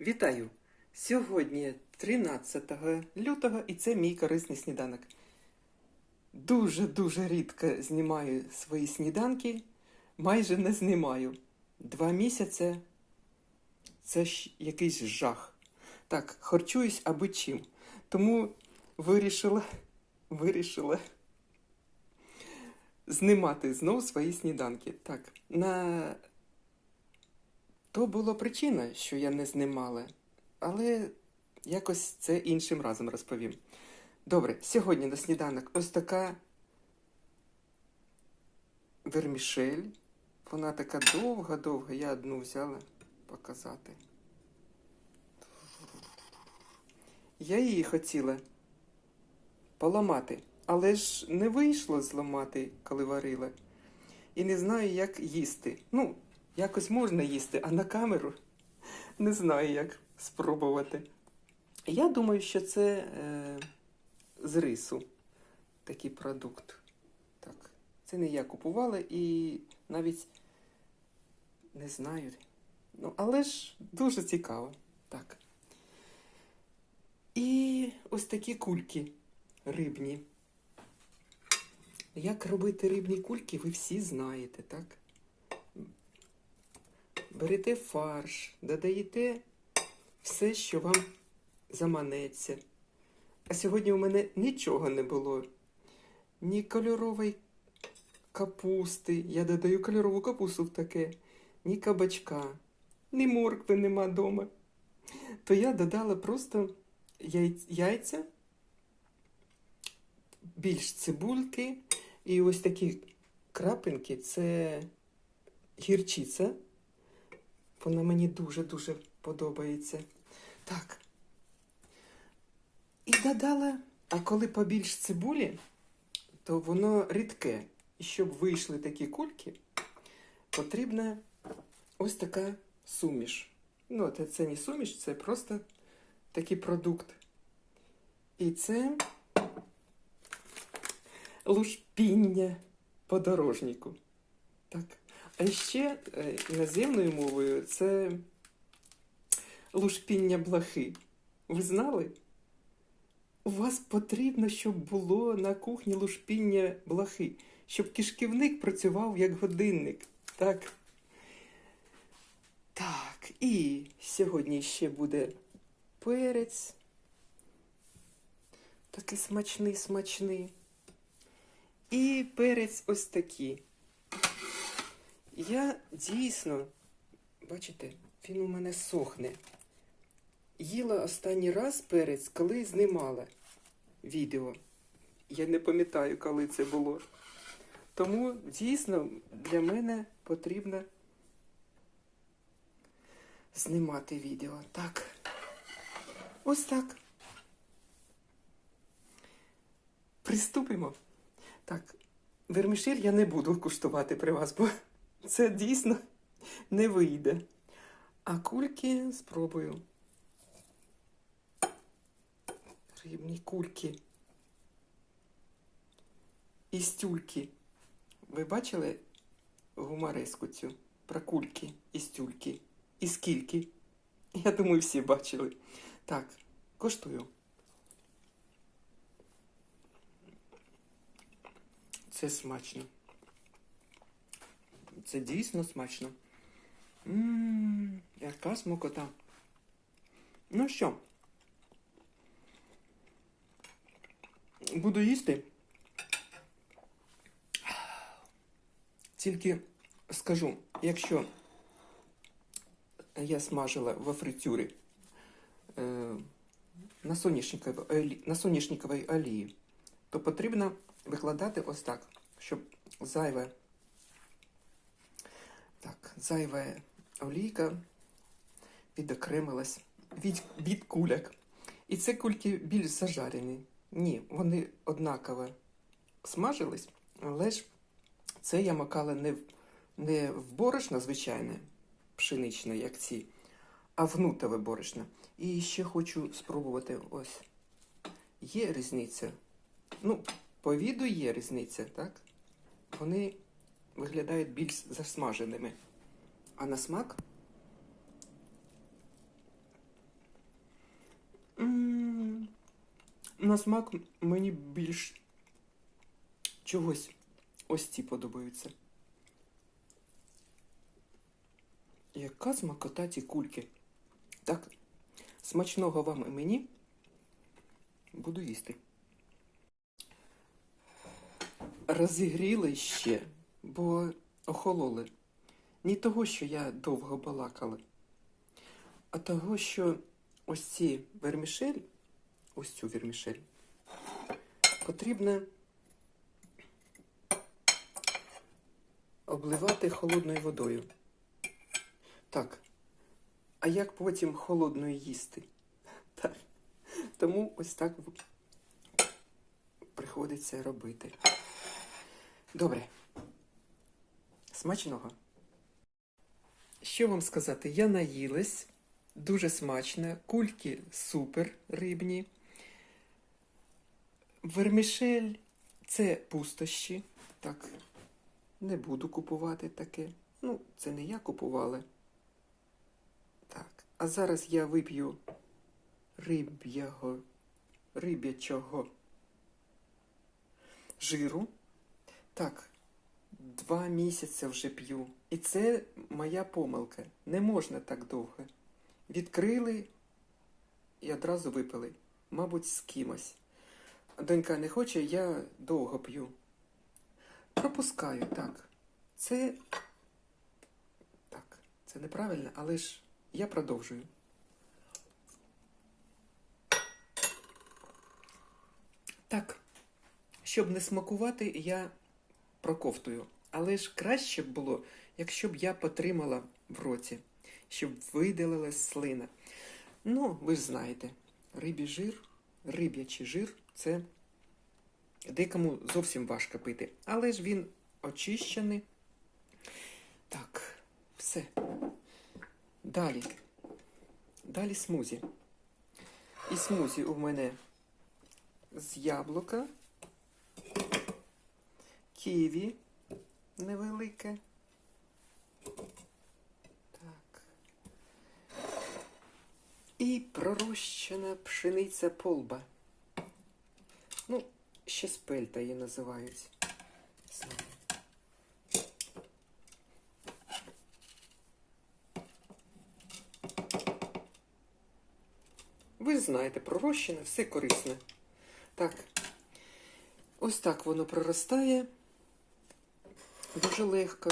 Вітаю! Сьогодні 13 лютого і це мій корисний сніданок. Дуже-дуже рідко знімаю свої сніданки, майже не знімаю. Два місяці це ж якийсь жах. Так, харчуюсь аби чим. Тому вирішила, вирішила знімати знов свої сніданки. Так, на то була причина, що я не знімала, але якось це іншим разом розповім. Добре, сьогодні на сніданок ось така вермішель. Вона така довга-довга. Я одну взяла показати. Я її хотіла поламати, але ж не вийшло зламати, коли варила. І не знаю, як їсти. Ну, якось можна їсти, а на камеру не знаю, як спробувати. Я думаю, що це е, з рису такий продукт. Так, це не я купувала і навіть не знаю. Ну, але ж дуже цікаво. Так. І ось такі кульки рибні. Як робити рибні кульки, ви всі знаєте, так? Берете фарш, додаєте все, що вам заманеться. А сьогодні у мене нічого не було. Ні кольорової капусти, я додаю кольорову капусту в таке, ні кабачка, ні моркви нема вдома. То я додала просто яйця, більш цибульки і ось такі крапинки це гірчиця. Вона мені дуже-дуже подобається. Так. І додала, а коли побільш цибулі, то воно рідке. І щоб вийшли такі кульки, потрібна ось така суміш. Ну, це, не суміш, це просто такий продукт. І це лушпіння подорожнику. Так. А ще е, іноземною мовою це лушпіння блохи. Ви знали? У вас потрібно, щоб було на кухні лушпіння блохи, щоб кишківник працював як годинник. Так. Так, і сьогодні ще буде перець. Такий смачний, смачний. І перець ось такий. Я дійсно, бачите, він у мене сохне. Їла останній раз перець, коли знімала відео. Я не пам'ятаю, коли це було. Тому дійсно для мене потрібно знімати відео. Так. Ось так. Приступимо. Так, вермішель я не буду куштувати при вас, бо це дійсно не вийде. А кульки спробую. Рибні кульки. І стюльки. Ви бачили гумореску цю про кульки і стюльки? І скільки? Я думаю, всі бачили. Так, коштую. Це смачно. Це дійсно смачно. Ммм, яка смокота. Ну що? Буду їсти. Тільки скажу, якщо я смажила во фритюрі е, на соняшниковій на соняшниковій олії, то потрібно викладати ось так, щоб зайве зайва олійка відокремилась від, від куляк. І це кульки більш зажарені. Ні, вони однаково смажились, але ж це я макала не в, не в борошно звичайне, пшеничне, як ці, а в нутове борошно. І ще хочу спробувати ось. Є різниця. Ну, по віду є різниця, так? Вони виглядають більш засмаженими. А на смак? На смак мені більш чогось ось ці подобаються. Яка смакота ці кульки? Так, смачного вам і мені буду їсти. Розігріли ще, бо охололи. Не того, що я довго балакала, а того, що ось ці вермішель, ось цю вермішель, потрібно обливати холодною водою. Так. А як потім холодною їсти? Так. Тому ось так приходиться робити. Добре. Смачного. Що вам сказати? Я наїлась. Дуже смачно. Кульки супер рибні. Вермішель це пустощі. Так. Не буду купувати таке. Ну, це не я купувала. Так. А зараз я вип'ю риб'яго, риб'ячого жиру. Так, два місяці вже п'ю. І це моя помилка. Не можна так довго. Відкрили і одразу випили. Мабуть, з кимось. Донька не хоче, я довго п'ю. Пропускаю, так. Це. Так, це неправильно, але ж я продовжую. Так, щоб не смакувати, я проковтую. Але ж краще б було, якщо б я потримала в роті, щоб видалилась слина. Ну, ви ж знаєте, рибі жир, риб'ячий жир це декому зовсім важко пити. Але ж він очищений. Так, все. Далі. Далі смузі. І смузі у мене з яблука, ківі невелике. Так. І пророщена пшениця полба. Ну, ще спельта її називають. Ви знаєте, пророщене, все корисне. Так. Ось так воно проростає. Дуже легко.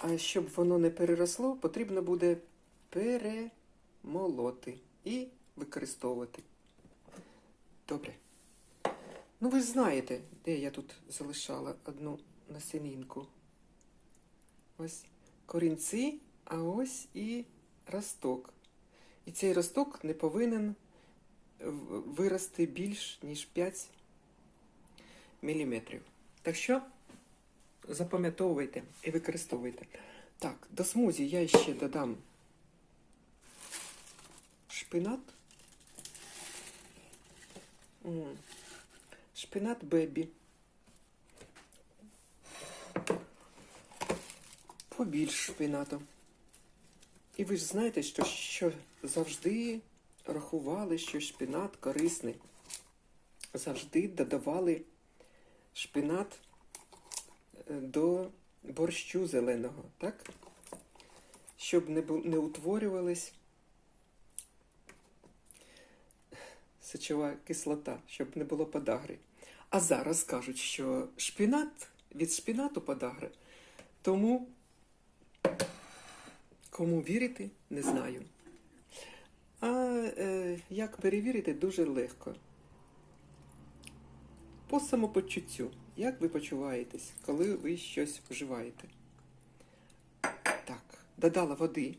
А щоб воно не переросло, потрібно буде перемолоти і використовувати. Добре. Ну, ви ж знаєте, де я тут залишала одну насінинку. Ось корінці, а ось і росток. І цей росток не повинен вирости більш ніж 5 мм. Так що запам'ятовуйте і використовуйте. Так, до смузі я ще додам шпинат. Шпинат бебі. Побільш шпинату. І ви ж знаєте, що, що завжди рахували, що шпинат корисний. Завжди додавали шпинат е, до борщу зеленого, так? Щоб не, не утворювалась сечова кислота, щоб не було подагри. А зараз кажуть, що шпинат від шпинату подагри. Тому Кому вірити, не знаю. А е, як перевірити, дуже легко. По самопочуттю. Як ви почуваєтесь, коли ви щось вживаєте? Так, додала води.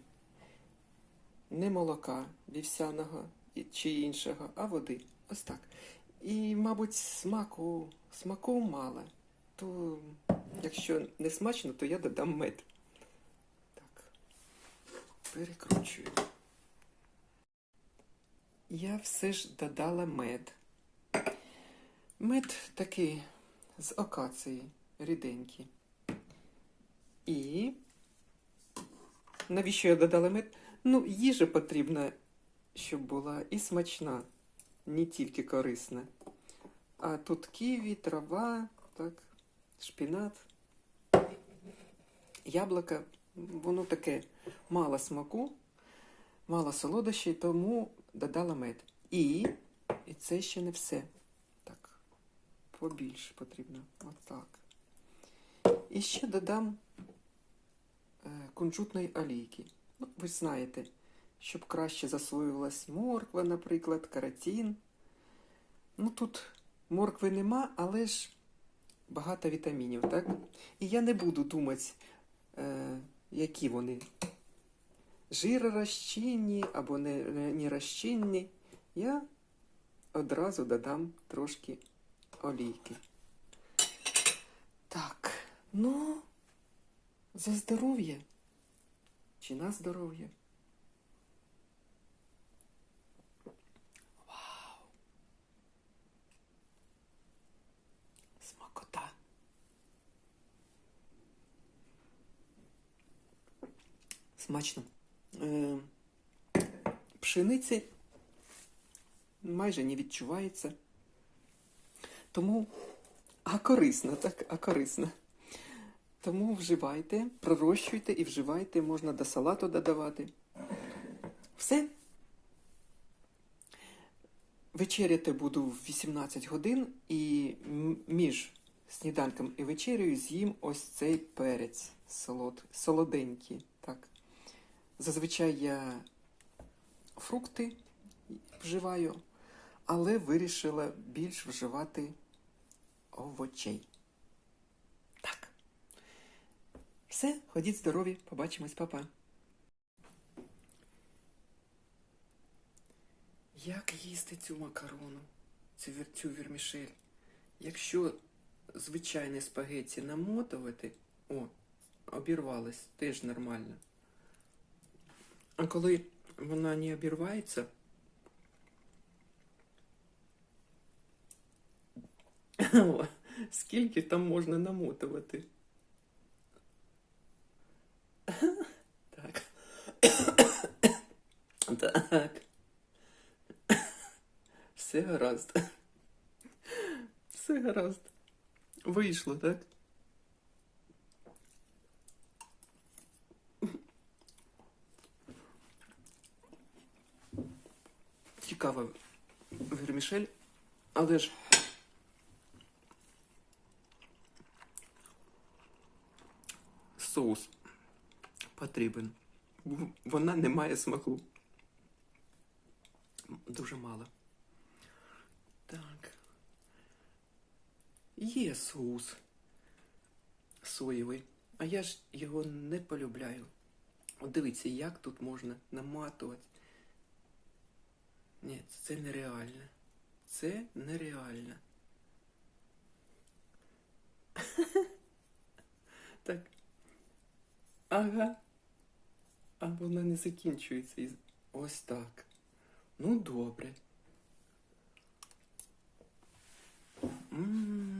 Не молока вівсяного чи іншого, а води. Ось так. І, мабуть, смаку, смаку мало. То, якщо не смачно, то я додам мед. Так. Перекручую. Я все ж додала мед. Мед такий з акації, ріденький. І навіщо я додала мед? Ну, їжа потрібна, щоб була і смачна. не тільки корисне. А тут ківі, трава, так, шпінат, яблука, воно таке мало смаку, мало солодощей, тому додала мед. І, і це ще не все. Побільше потрібно. Отак. І ще додам е, кунжутної олійки. Ну, ви знаєте, щоб краще засвоювалась морква, наприклад, каротин. Ну тут моркви нема, але ж багато вітамінів, так? І я не буду думати, е, які вони жиророзчинні або не, не розчинні. Я одразу додам трошки олійки. Так, ну, за здоров'я. Чи на здоров'я? Вау! Смакота. Смачно. Е, пшениці майже не відчувається. Тому, а корисно, так, а корисно. Тому вживайте, пророщуйте і вживайте, можна до салату додавати. Все. Вечеряти буду в 18 годин і між сніданком і вечерею з'їм ось цей перець солод, солоденький. Так. Зазвичай я фрукти вживаю, але вирішила більш вживати овочей. Так. Все, ходіть здорові, побачимось, папа. Як їсти цю макарону, цю, цю вірмішель? Якщо звичайне спагетті намотувати, о, обірвалось, теж нормально. А коли вона не обірвається, скільки там можна намотувати? Так. Так. Все гаразд. Все гаразд. Вийшло, так? Цікаво, вермішель, але ж. Соус потрібен. Вона не має смаку. Дуже мало. Так. Є соус соєвий, а я ж його не полюбляю. От дивіться, як тут можна наматувати. Ні, це нереально. Це нереально. Так. Ага. А вона не закінчується із... ось так. Ну добре. М.